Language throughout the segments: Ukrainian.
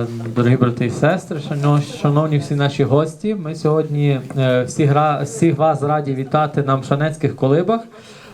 Е, Дорогі брати і сестри, шановні всі наші гості. Ми сьогодні е, всіх, всіх вас раді вітати на Мшанецьких колибах.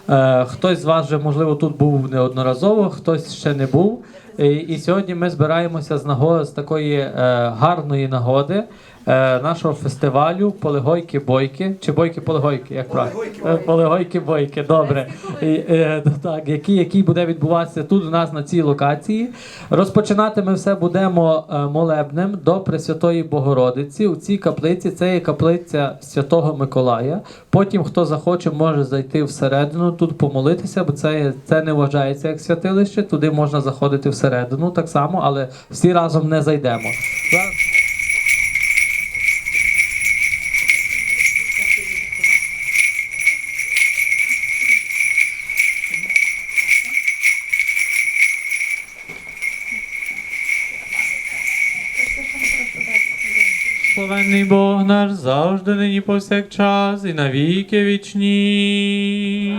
Е, Хтось з вас вже, можливо, тут був неодноразово, хтось ще не був. І, і сьогодні ми збираємося з нагоди з такої е, гарної нагоди е, нашого фестивалю Полегойки Бойки чи Бойки Полегойки, як правильно? Е, Полегойки Бойки, добре. Е, так, який, який буде відбуватися тут у нас на цій локації. Розпочинати ми все будемо е, молебнем до Пресвятої Богородиці. У цій каплиці це є каплиця Святого Миколая. Потім, хто захоче, може зайти всередину, тут помолитися, бо це, це не вважається як святилище. Туди можна заходити всередину так само, але всі разом не зайдемо. Славенний Бог наш завжди нині повсякчас і на віки вічні.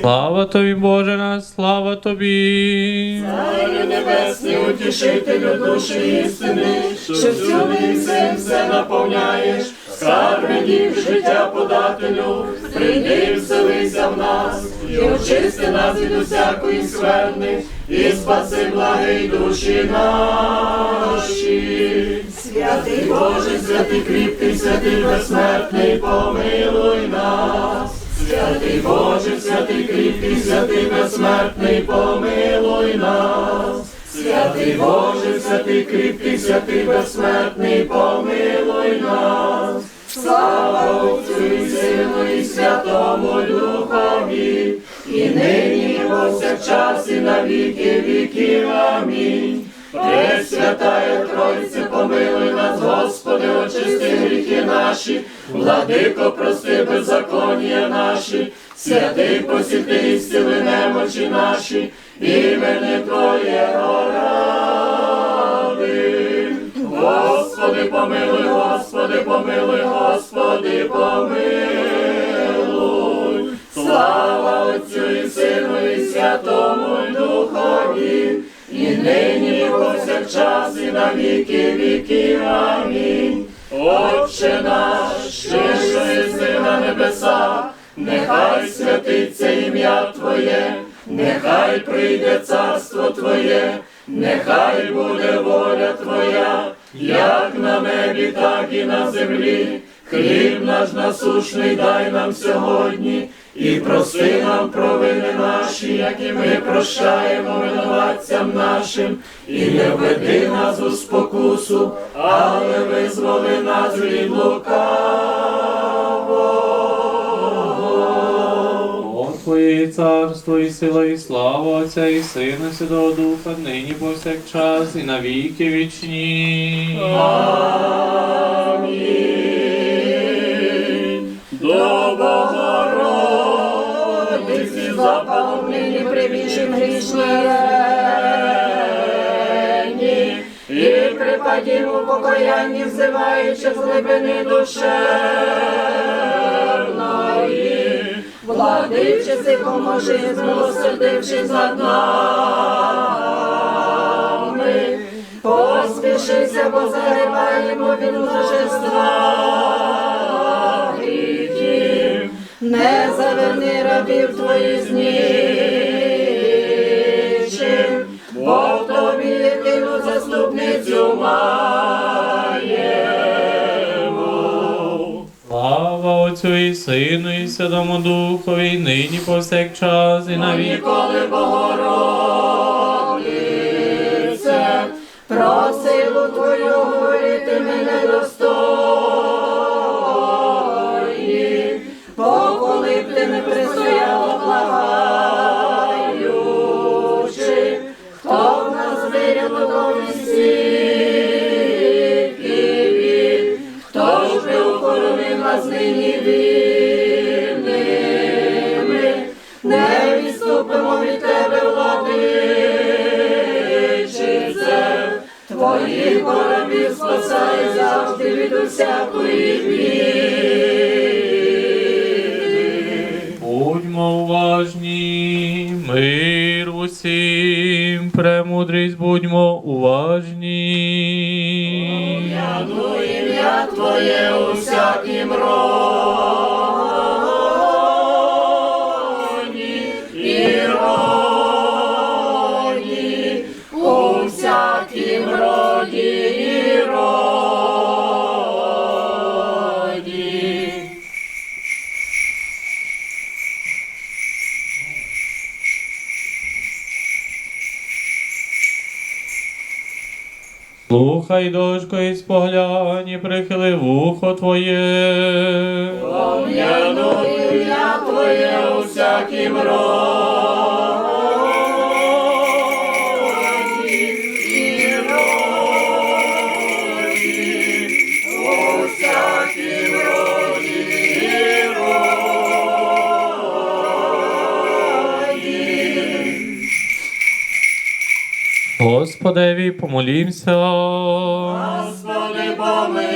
Слава тобі, Боже наш, слава тобі. Царю небесний, утішителю душі істини, що всюди всім все наповняєш, скарби дів життя подателю, прийди, вселися в нас, і очисти нас від усякої скверни, і спаси благий душі наші. Святий Боже, святий кріпкий, святий безсмертний, помилуй нас. Святий Боже, святий кріпкий, святий безсмертний, помилуй нас. Святий Боже, святий кріпкий, святий безсмертний, помилуй нас. Слава Отцю і Сину і Святому Духові, і нині, і повсякчас, і на віки віків. Амінь. Пресвятая Тройце, помилуй нас, Господи, очисти гріхи наші, владико, прости беззаконня наші, святий посіти і зціли немочі наші, імені Твоєго ради. Господи, помилуй, Господи, помилуй, Господи, помилуй. Слава Отцю і Сину і Святому Духові, і нині, і повсякчас, і на віки віків. Амінь. Отче наш, що єси на небесах, нехай святиться ім'я Твоє, нехай прийде царство Твоє, нехай буде воля Твоя, як на небі, так і на землі. Хліб наш насушний дай нам сьогодні, і прости нам провини наші, як і ми прощаємо винуватцям нашим, і не введи нас у спокусу, але визволи нас від лукавого. Твоє царство і сила, і слава Отця і Сина, Святого Духа, нині повсякчас, і на віки вічні. Амінь. Богородиці запалом нині примішим грішні, і припадім у покаянні, взиваючи з глибини душевної. Владичиці, поможи, змилосердившись над нами. Поспішися, бо загибаємо від гріхів. Не заверни рабів твоїх знищив, бо в тобі єдину заступницю маємо. Слава Отцю і Сину, і Святому Духові, і нині повсякчас, і на віки. Ніколи Богородице, про силу Твою Слухай, дошко, і споглянь, і прихили вухо твоє. Пом'яну ім'я Твоє у всякім роді Господеві, помолімся. Господи, помилуй.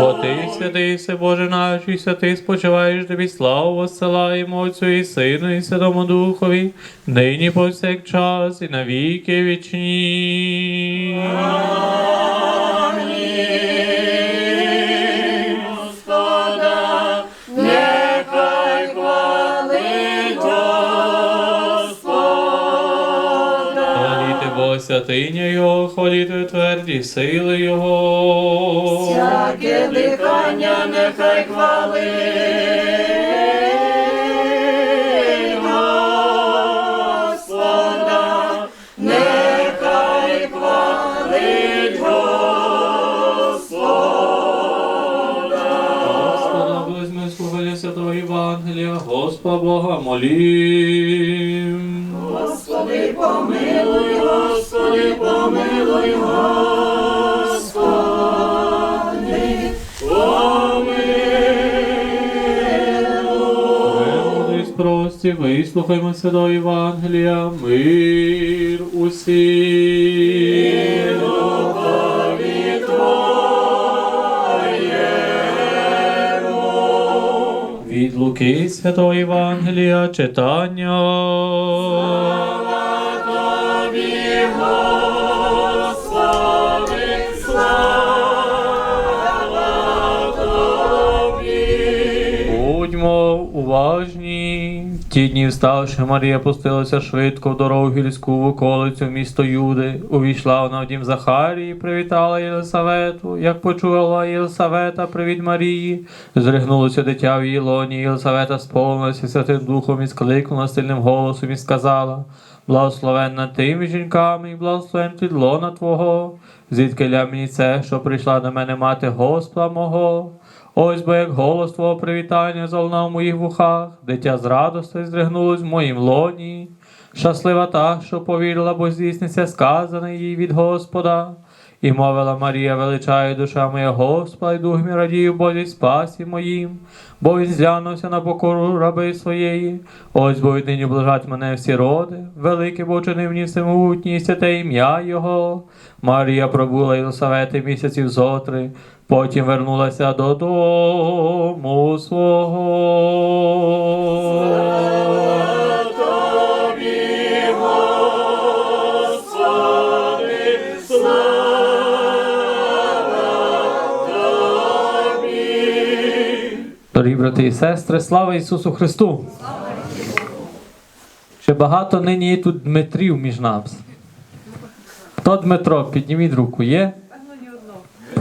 Бо ти святий, все Боже наш, і святий спочиваєш тобі славу воссилаємо Отцю і Сину, і Святому Духові, нині повсякчас і навіки вічні. Амінь. Святиня Його, хваліти тверді сили Його. Всяке дихання нехай хвалить Господа, нехай хвалить Господа. Господа, близьми слухання Святого Євангелія, Господа Бога молім. Господи, помилуй, Господи, помилуй, Господи, помилуй. Прості, вислухаймо Святого Євангелія, мир усім. Від Луки Святого Євангелія читання. Уважні. В Ті дні вставши, Марія пустилася швидко в дорогу гірську в околицю місто Юди. Увійшла вона в дім Захарії, привітала Єлисавету. Як почула Єлисавета, привіт Марії, зригнулося дитя в її лоні. Єлисавета сповнилася Святим Духом і скликнула сильним голосом і сказала: Благословенна ти між жінками, і благословен плід лона Твого. Звідки ля мені це, що прийшла до мене мати Господа мого? Ось бо як голос твого привітання залунав в моїх вухах, дитя з радости здригнулось в моїм лоні. Щаслива та, що повірила, бо здійсниться сказане їй від Господа. І мовила Марія, величає душа моя Господа, і дух мій радіє в Бозі спасі моїм, бо він зглянувся на покору раби своєї. Ось бо віднині блажать мене всі роди, велике бо вчинив мені всемогутній святе ім'я Його. Марія пробула Єлисавети місяців зотри, потім вернулася додому свого. Брати і сестри, слава Ісусу Христу! Ще багато нині є тут Дмитрів між нами. Хто Дмитро? Підніміть руку, є?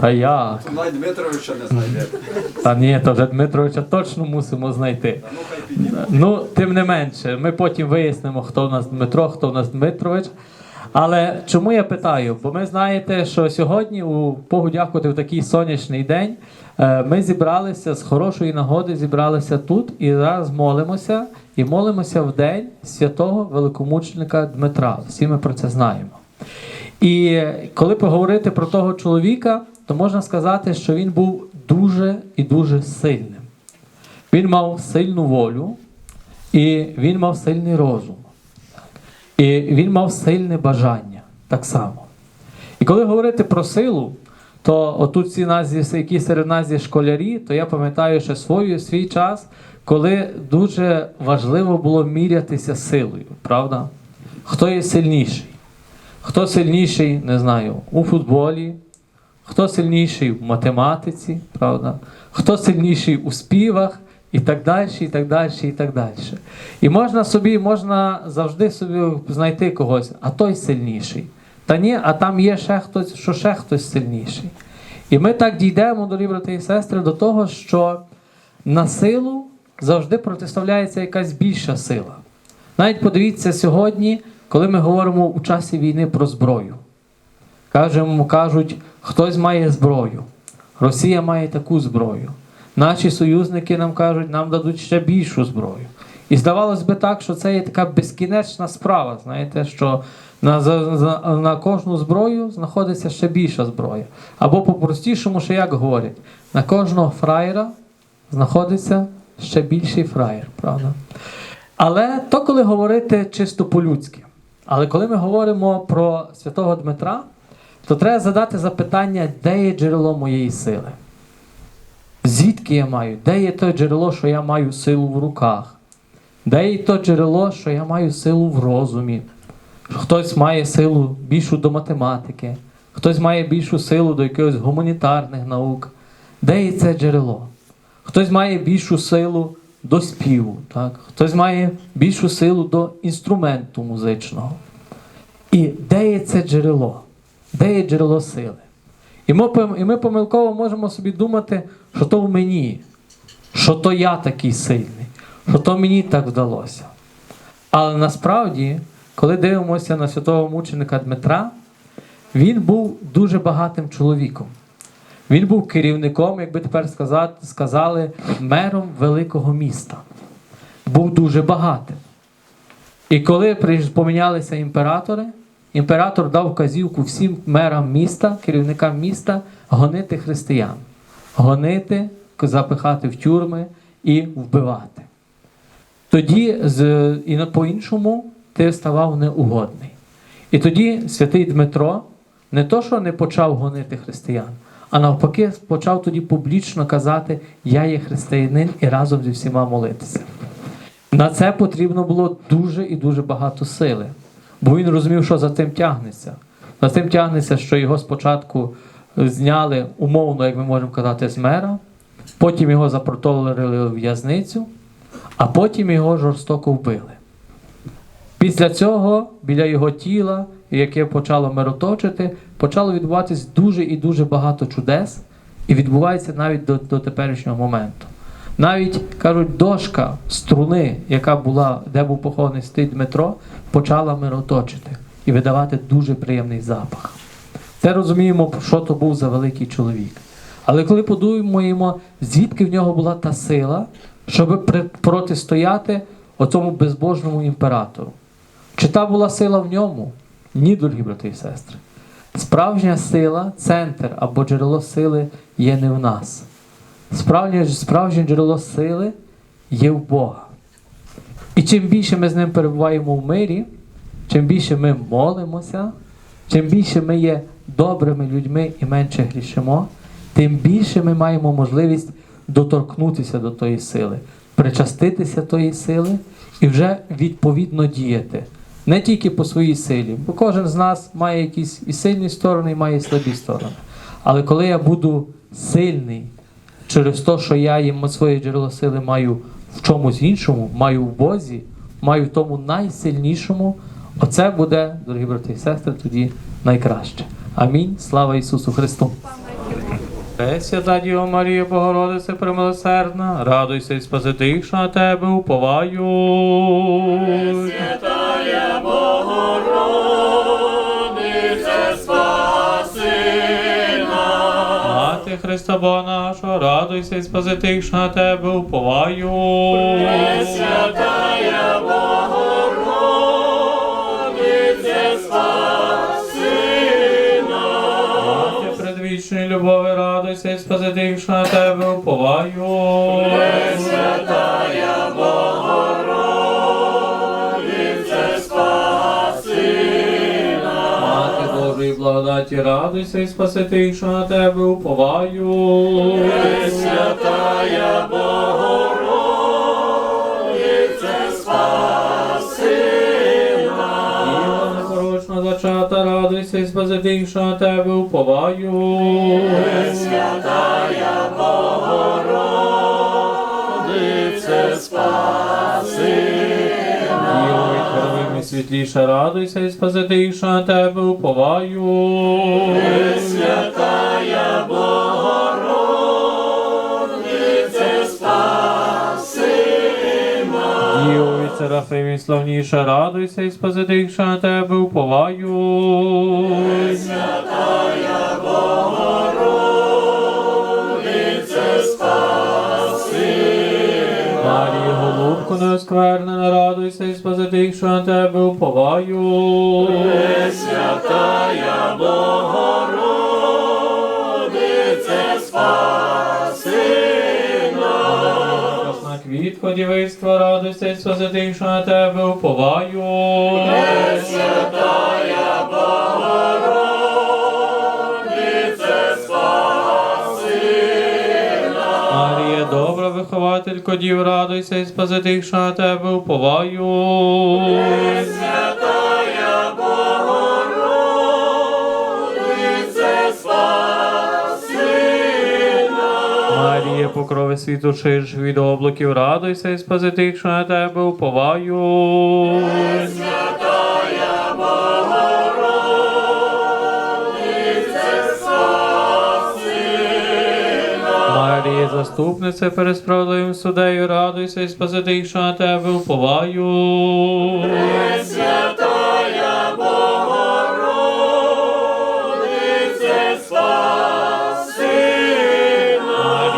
Та як? Навіть Дмитровича не знайдете. Та ні, то вже Дмитровича точно мусимо знайти. Ну. Ну, тим не менше, ми потім вияснимо, хто в нас Дмитро, хто в нас Дмитрович. Але чому я питаю? Бо ми знаєте, що сьогодні, у Богу дякувати, в такий сонячний день, е, ми зібралися з хорошої нагоди, зібралися тут і зараз молимося. І молимося в день святого великомученика Дмитра. Всі ми про це знаємо. І коли поговорити про того чоловіка, то можна сказати, що він був дуже і дуже сильним. Він мав сильну волю, і він мав сильний розум. І він мав сильне бажання так само. І коли говорити про силу, то отут всі нас, які серед нас є школярі, то я пам'ятаю ще свою, свій час, коли дуже важливо було мірятися силою, правда? хто є сильніший. Хто сильніший, не знаю, у футболі, хто сильніший в математиці, правда? хто сильніший у співах, і так далі, і так далі, і так далі. І можна собі, можна завжди собі знайти когось, а той сильніший. Та ні, а там є ще хтось, що ще хтось сильніший. І ми так дійдемо, дорогі брати і сестри, до того, що на силу завжди протиставляється якась більша сила. Навіть подивіться сьогодні, коли ми говоримо у часі війни про зброю. Кажемо, кажуть, хтось має зброю. Росія має таку зброю. Наші союзники нам кажуть, нам дадуть ще більшу зброю. І здавалось би так, що це є така безкінечна справа. Знаєте, що на, за- на кожну зброю знаходиться ще більша зброя. Або по-простішому, що як говорять, на кожного фраєра знаходиться ще більший фраєр, правда? Але то, коли говорити чисто по-людськи. Але коли ми говоримо про святого Дмитра, то треба задати запитання, де є джерело моєї сили? Звідки я маю? Де є те джерело, що я маю силу в руках? Де є то джерело, що я маю силу в розумі? Хтось має силу більшу до математики, хтось має більшу силу до якихось гуманітарних наук. Де є це джерело? Хтось має більшу силу до співу, так? хтось має більшу силу до інструменту музичного. І де є це джерело? Де є джерело сили? І ми, і ми помилково можемо собі думати, що то в мені, що то я такий сильний, що то мені так вдалося. Але насправді, коли дивимося на святого мученика Дмитра, він був дуже багатим чоловіком. Він був керівником, як би тепер сказати, сказали, мером великого міста. Був дуже багатим. І коли помінялися імператори, імператор дав вказівку всім мерам міста, керівникам міста гонити християн, гонити, запихати в тюрми і вбивати. Тоді з, і по-іншому ти ставав неугодний. І тоді святий Дмитро не то, що не почав гонити християн, а навпаки, почав тоді публічно казати: Я є християнин і разом зі всіма молитися. На це потрібно було дуже і дуже багато сили, бо він розумів, що за цим тягнеться. За цим тягнеться, що його спочатку зняли умовно, як ми можемо казати, з мера, потім його запроторили в в'язницю, а потім його жорстоко вбили. Після цього біля його тіла, яке почало мироточити, почало відбуватись дуже і дуже багато чудес, і відбувається навіть до, до теперішнього моменту. Навіть кажуть, дошка струни, яка була, де був похований стий Дмитро, почала мироточити і видавати дуже приємний запах. Це розуміємо, що то був за великий чоловік. Але коли подумаємо, звідки в нього була та сила, щоб протистояти оцьому безбожному імператору. Чи та була сила в ньому? Ні, дорогі брати і сестри. Справжня сила, центр або джерело сили є не в нас. Справжнє, справжнє джерело сили є в Бога. І чим більше ми з ним перебуваємо в мирі, чим більше ми молимося, чим більше ми є добрими людьми і менше грішимо, тим більше ми маємо можливість доторкнутися до тої сили, причаститися тої сили і вже відповідно діяти. Не тільки по своїй силі, бо кожен з нас має якісь і сильні сторони, і має і слабі сторони. Але коли я буду сильний через те, що я їм своє джерело сили маю в чомусь іншому, маю в Бозі, маю в тому найсильнішому, оце буде, дорогі брати і сестри, тоді найкраще. Амінь. Слава Ісусу Христу! Свята Діва Марія, Богородице премилосердна, радуйся і спаси тих, що на тебе уповають. Святая Богородице, Христа Бога нашого, радуйся і спаси тих, що на тебе уповають. Святая Богородице, спаси нас. Предвічної любові, радуйся і спаси тих, що на тебе поваю. Святая благодаті, радуйся і спаси тих, що на тебе уповають. Святая Богородице, спаси нас. радуйся і спаси тих, що на тебе уповаю. Святая Богородице, спаси. Діво херовим і радуйся і спаси тих, на тебе уповаю. Святая Богородице, спаси. Діво від Серафим і славніше радуйся і спаси тих, на тебе уповаю. Святая Богородице, неосквернена, радуйся і спаси тих, що на тебе уповаю. Святая Богородице, спаси нас. Квітко дівицтва, радуйся і спаси тих, що на тебе уповаю. Святая Богородице, спаси нас. Марія, дів, радуйся і спаси що на тебе уповаю. Святая Богородице, спаси. Марія, покрови світу ширш від облаків, радуйся і спаси що на тебе уповаю. Святая Марія, заступниця перед справедливим судею, радуйся і спаси тих, що на тебе уповаю. Святая Богородице, спаси нас.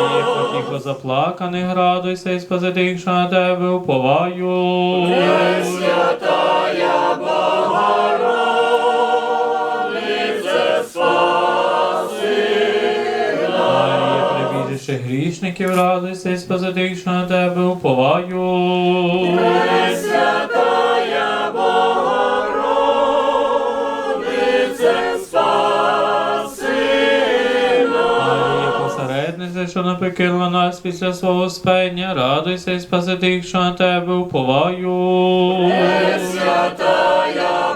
Потіхо заплаканих, радуйся і спаси тих, що на тебе уповаю. Святая грішників, радуйся і спаси що на тебе уповаю. Святая Богородице, спаси нас. Посередниця, що напекила нас після свого спення, радуйся і спаси тих, що на тебе уповаю. Святая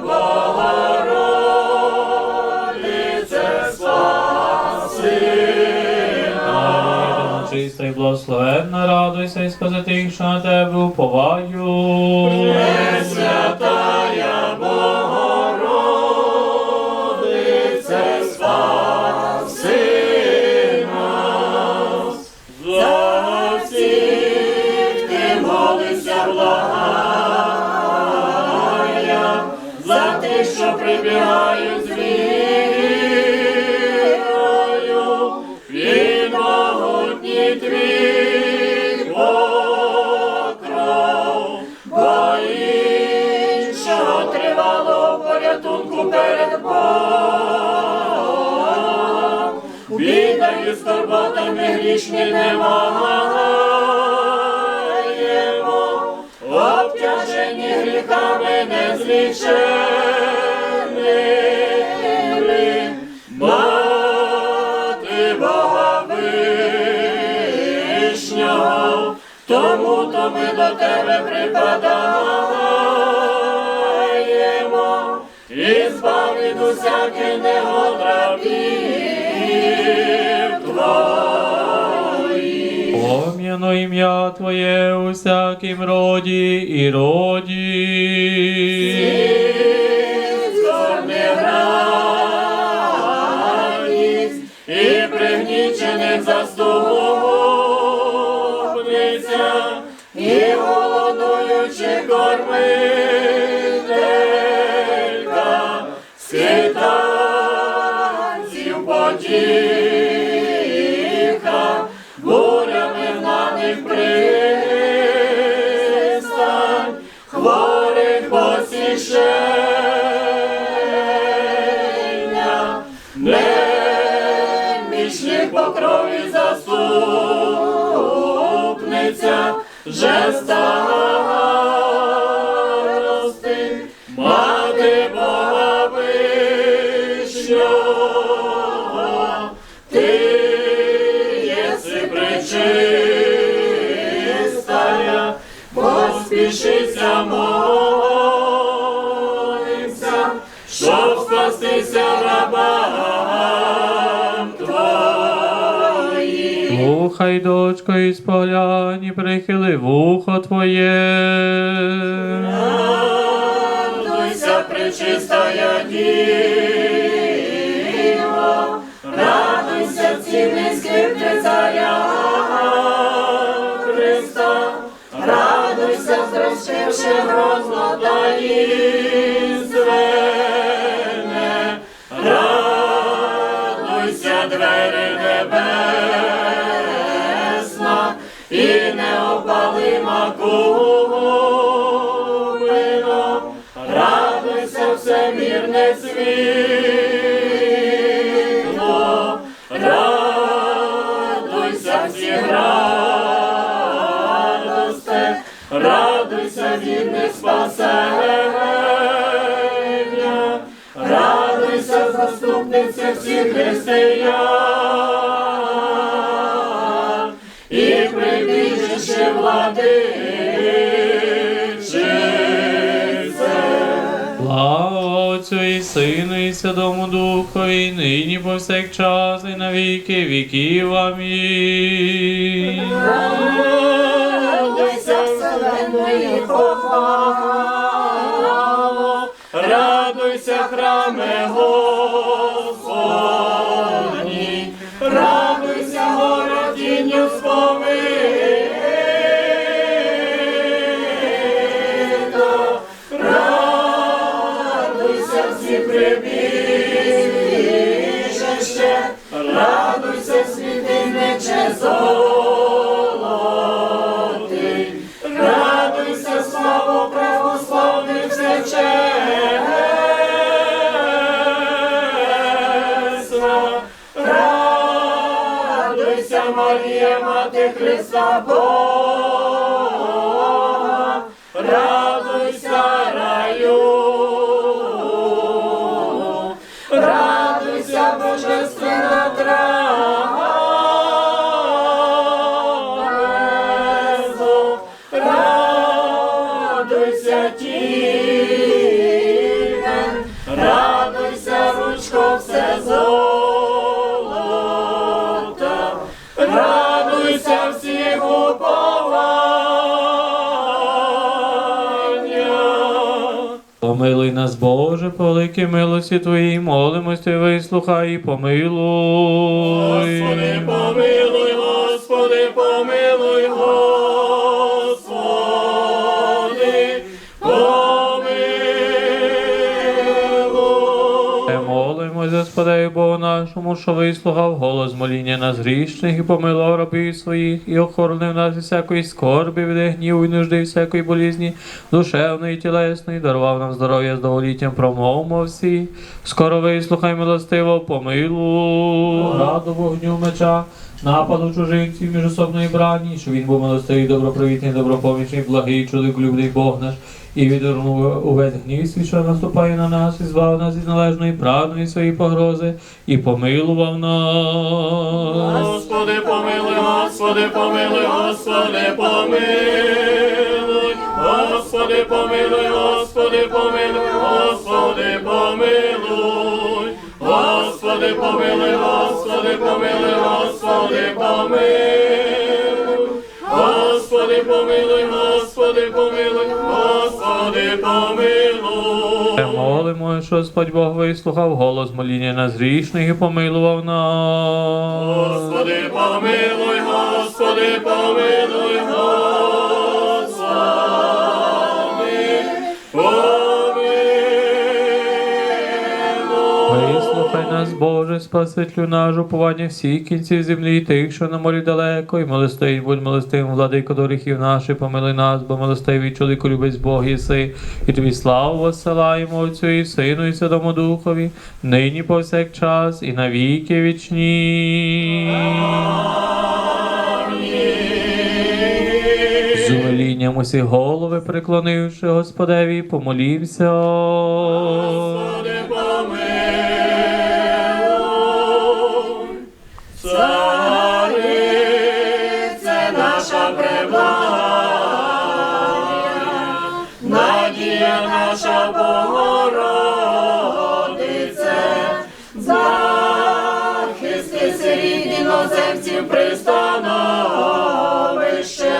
благословенна, радуйся і сказати, що на тебе уповаю. Святая Бідою скорботами грішні не маємо, обтяжені гріхами незліченими. Мати Бога вишнього, тому то ми до тебе припадаємо, і збав від усяких негод рабів твоїх. Пом'яно ім'я Твоє у всякім роді і роді. І пригнічених заступниця, старости, мати Бога вищого, ти єси пречистая, поспішися молимся, Слухай, дочко, і споглянь, і прихили вухо твоє. Радуйся, пречистая Діво, радуйся, цінний скрипки царя Христа, радуйся, зрощивши грозно та звене, радуйся, двері неопалима кувино, радуйся, всемірне світло, радуйся, всі радосте, радуйся, вірне спасення, радуйся, заступниці всіх християн, повсякчас і на віки віків. Амінь. Радуйся, вселенної похвало, радуйся, храме Господні, Втекли собою. Боже, по великій милості Твоїй, молимось Ти, вислухай і помилуй. Господи, помилуй, нашому, що вислухав голос моління нас грішних і помилував рабів своїх, і охоронив нас від всякої скорби, від гніву і нужди, всякої болізні, душевної і тілесної, дарував нам здоров'я з довголіттям, промовмо всі. Скоро вислухай милостиво, помилуй. Раду вогню меча, нападу чужинців, міжособної брані, що він був милостивий, добропривітний, добропомічний, благий, чоловіколюбний Бог наш, і відвернув увесь гнів свій, що наступає на нас, і звав нас із належної правди своєї погрози, і помилував нас. Господи, помилуй, Господи, помилуй, Господи, помилуй, Господи, помилуй, Господи, помилуй, Господи, помилуй, Господи, помилуй, Господи, помилуй, Господи, помилуй, Господи, помилуй, Господи, помилуй, Господи, помилуй. Молимо, що Господь Бог вислухав голос моління нас грішних і помилував нас. Господи, помилуй, Господи, помилуй, Господи, Боже, Спасителю наш, уповання всіх кінців землі, тих, що на морі далеко, і милостивий, будь милостивим, владико доріхів наших, помилуй нас, бо милостивий чоловіку любець Бог єси, і тобі славу воссилаємо Отцю і Сину, і Святому Духові, нині повсякчас, і на віки вічні. З умилінням усі голови преклонивши Господеві, помолімся. Ангелів пристановище,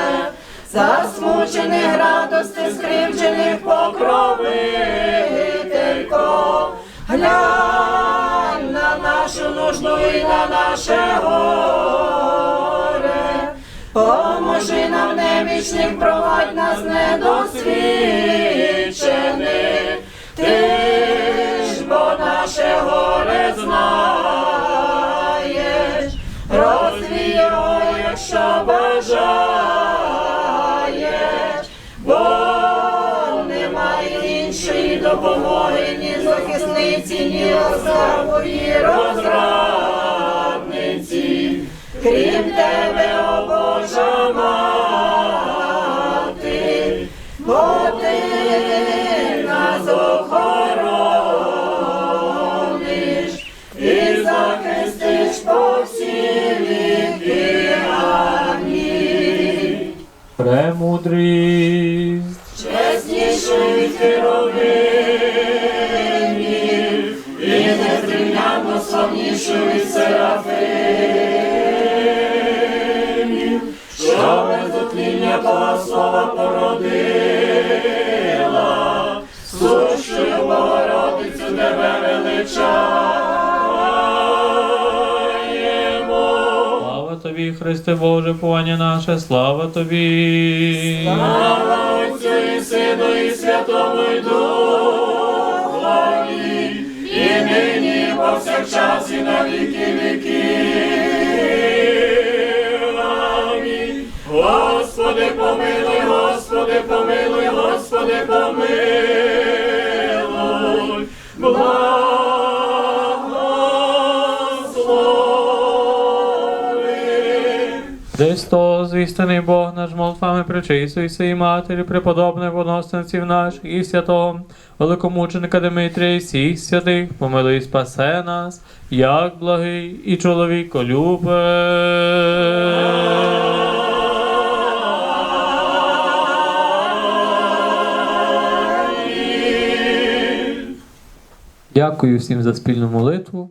засмучених радости, скривджених покровителько, глянь на нашу нужду і на наше горе, поможи нам немічних, провадь нас недосвідчених, ти ж бо наше горе знаєш, його, бажає, бо немає іншої допомоги, ні захисниці, ні ославої розрадниці, крім Христе Боже, повання наше, слава тобі. Слава Отцю і Сину і Святому і Духові, і нині, і повсякчас, і на віки віків. Амінь. Господи, помилуй, Господи, помилуй, Господи, помилуй. То звістаний Бог наш молитвами причистої своїй матері, преподобних воносниців наших і святого великомученика Дмитрія і всіх святих, помилуй спасе нас, як благий і чоловіколюбе. Дякую всім за спільну молитву.